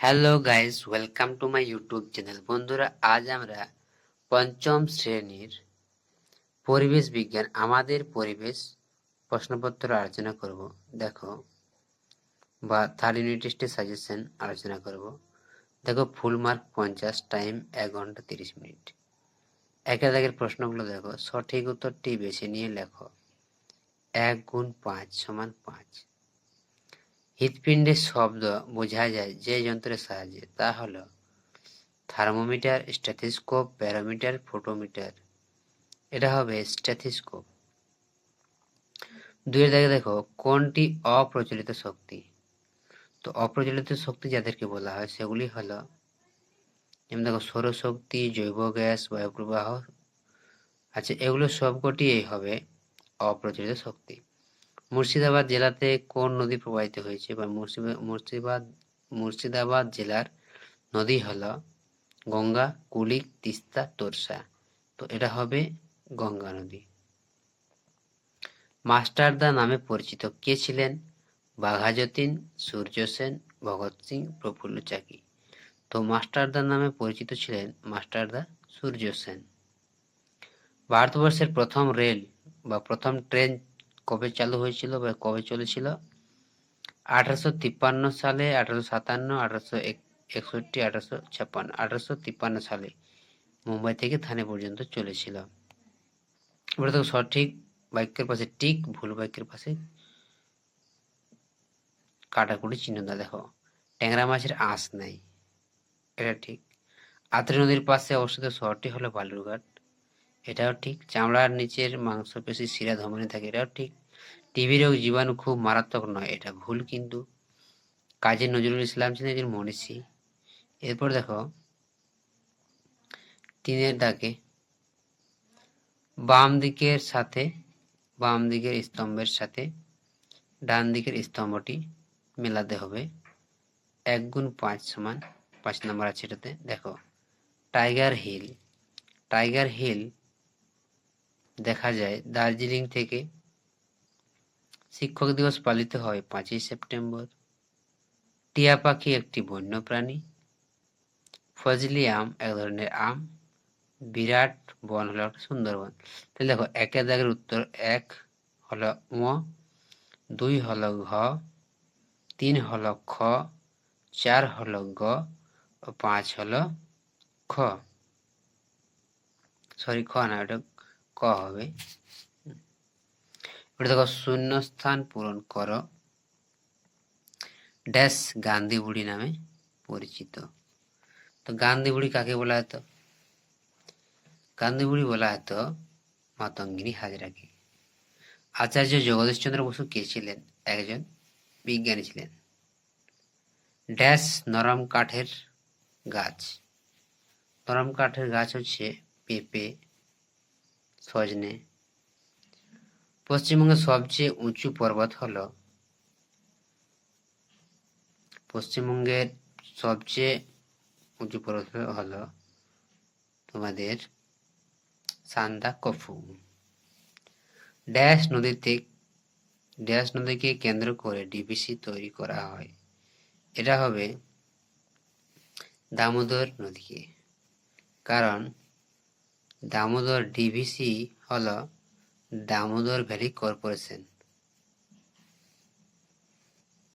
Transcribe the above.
Hello guys welcome to my YouTube channel বন্ধুরা, আজ আমরা পঞ্চম শ্রেণির পরিবেশ বিজ্ঞান, আমাদের পরিবেশ প্রশ্নপত্র আলোচনা করব। দেখো, বা থার্ড ইউনিট সাজেশন আলোচনা করব। দেখো ফুল মার্ক পঞ্চাশ টাইম এক ঘণ্টা তিরিশ মিনিট। একের দাগের প্রশ্নগুলো দেখো, সঠিক উত্তরটি বেছে নিয়ে লেখো। এক গুণ পাঁচ সমান পাঁচ। হৃৎপিণ্ডের শব্দ বোঝা যায় যে যন্ত্রের সাহায্যে, তা হল থার্মোমিটার, স্ট্যাথিস্কোপ প্যারামিটার ফোটোমিটার। এটা হবে স্ট্যাথিস্কোপ। দুইয়ের দাগে দেখো, কোনটি অপ্রচলিত শক্তি? তো অপ্রচলিত শক্তি যাদেরকে বলা হয়, সেগুলি হলো, যেমন দেখো, সৌরশক্তি, জৈব গ্যাস, বায়ুপ্রবাহ আচ্ছা এগুলো সবকটি হবে অপ্রচলিত শক্তি। মুর্শিদাবাদ জেলাতে কোন নদী প্রবাহিত হয়েছে বা মুর্শিদা- মুর্শিদাবাদ মুর্শিদাবাদ জেলার নদী হলো গঙ্গা কুলিক তিস্তা, তোরসা। তো এটা হবে গঙ্গা নদী। মাস্টারদা নামে পরিচিত কে ছিলেন? বাঘাযতীন সূর্য সেন, ভগৎ সিং, প্রফুল্ল চাকি। তো মাস্টারদা নামে পরিচিত ছিলেন মাস্টারদা সূর্য সেন। ভারতবর্ষের প্রথম রেল বা প্রথম ট্রেন কবে চালু হয়েছিল বা কবে চলেছিল? আঠারোশো তিপ্পান্ন সালে, আঠারোশো সাতান্ন, আঠারোশো একষট্টি, আঠারোশো ছাপ্পান্ন, আঠারোশো তিপ্পান্ন সালে মুম্বাই থেকে থানে পর্যন্ত চলেছিল। এবারে দেখো সঠিক বাক্যের পাশে টিক ভুল বাক্যের পাশে কাটাকুটি চিহ্ন দেখো। ট্যাংরা মাছের আঁশ নাই, এটা ঠিক। আত্রি নদীর পাশে অবস্থিত শহরটি হলো বালুরঘাট, এটাও ঠিক। চামড়ার নিচের মাংসপেশি শিরা ধমনী থাকে, এটাও ঠিক। টিবি রোগ জীবাণু খুব মারাত্মক নয় এটা। ভুল কিন্তু কাজী নজরুল ইসলাম ছিলেন একজন মনীষী। এরপর দেখো তিনের ডাকে বাম দিকের সাথে, বাম দিকের স্তম্ভের সাথে, ডান দিকের স্তম্ভটি মেলাতে হবে। এক গুণ পাঁচ সমান পাঁচ নম্বর আছে এটাতে। দেখো, টাইগার হিল। টাইগার হিল দেখা যায় দার্জিলিং থেকে শিক্ষক দিবস পালিত হয় পাঁচই সেপ্টেম্বর। টিয়া পাখি একটি বন্য প্রাণী ফজলি আম, এক ধরনের আম। বিরাট বন হলো একটা সুন্দরবন। তাহলে দেখো একের দাগের উত্তর এক হলো ম দুই হলো ঘ, তিন হলো খ, চার হলো গ ও পাঁচ হলো খ। সরি, খ না, ওটা ক হবে। ওটা দেখো শূন্য স্থান পূরণ করো। ড্যাশ গান্ধী বুড়ি নামে পরিচিত। তো গান্ধী বুড়ি কাকে বলা হতো? গান্ধী বুড়ি বলা হতো মাতঙ্গিনী হাজরাকে। আচার্য জগদীশ চন্দ্র বসু কে ছিলেন? একজন বিজ্ঞানী ছিলেন। ড্যাশ নরম কাঠের গাছ। নরম কাঠের গাছ হচ্ছে পেঁপে, সজনে পশ্চিমবঙ্গের সবচেয়ে উঁচু পর্বত হলো পশ্চিমবঙ্গের সবচেয়ে উঁচু পর্বত হল তোমাদের সান্দা কফু ড্যাশ নদীতে, ড্যাশ নদীকে কেন্দ্র করে ডিবিসি তৈরি করা হয়। এটা হবে দামোদর নদীকে। কারণ দামোদর ডিভিসি হলো দামোদর ভ্যালি কর্পোরেশন।